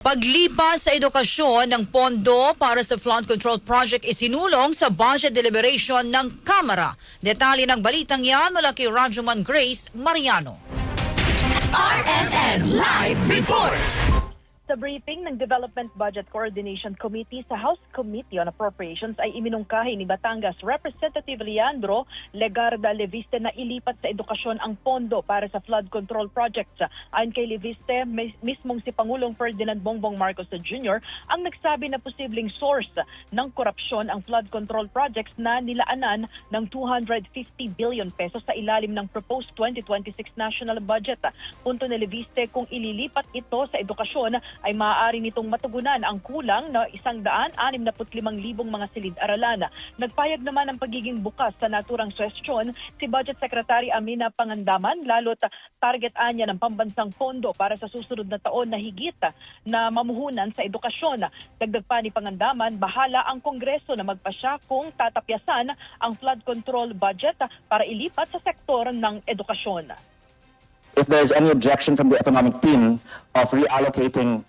Paglipas sa edukasyon ng pondo para sa flood control project isinulong sa budget deliberation ng Kamara. Detalye ng balitang yan mula kay Rajuman Grace Mariano. RMN Live Report! Sa briefing ng Development Budget Coordination Committee sa House Committee on Appropriations ay iminungkahi ni Batangas Representative Leandro Legarda Leviste na ilipat sa edukasyon ang pondo para sa flood control projects. Ayon kay Leviste, mis- mismong si Pangulong Ferdinand Bongbong Marcos Jr. ang nagsabi na posibleng source ng korupsyon ang flood control projects na nilaanan ng 250 billion pesos sa ilalim ng proposed 2026 national budget. Punto ni Leviste kung ililipat ito sa edukasyon ay maaari nitong matugunan ang kulang na 165,000 mga silid-aralan. Nagpayag naman ng pagiging bukas sa naturang suwestyon si Budget Secretary Amina Pangandaman lalo't target anya ng pambansang pondo para sa susunod na taon na higit na mamuhunan sa edukasyon. Dagdag pa ni Pangandaman, bahala ang Kongreso na magpasya kung tatapyasan ang flood control budget para ilipat sa sektor ng edukasyon. if there's any objection from the economic team of reallocating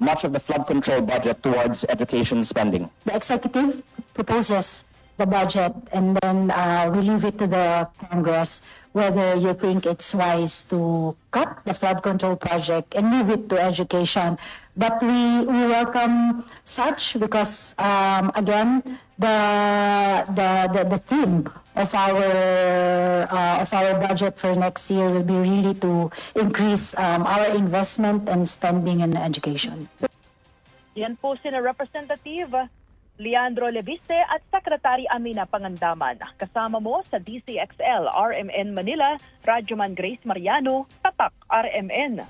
much of the flood control budget towards education spending. the executive proposes the budget and then uh, we leave it to the Congress whether you think it's wise to cut the flood control project and leave it to education. But we, we welcome such because um, again the, the the the theme of our uh, of our budget for next year will be really to increase um, our investment and spending in education. Yan po sina Representative Leandro Leviste at Secretary Amina Pangandaman. Kasama mo sa DCXL RMN Manila, Radyoman Grace Mariano, Tatak RMN.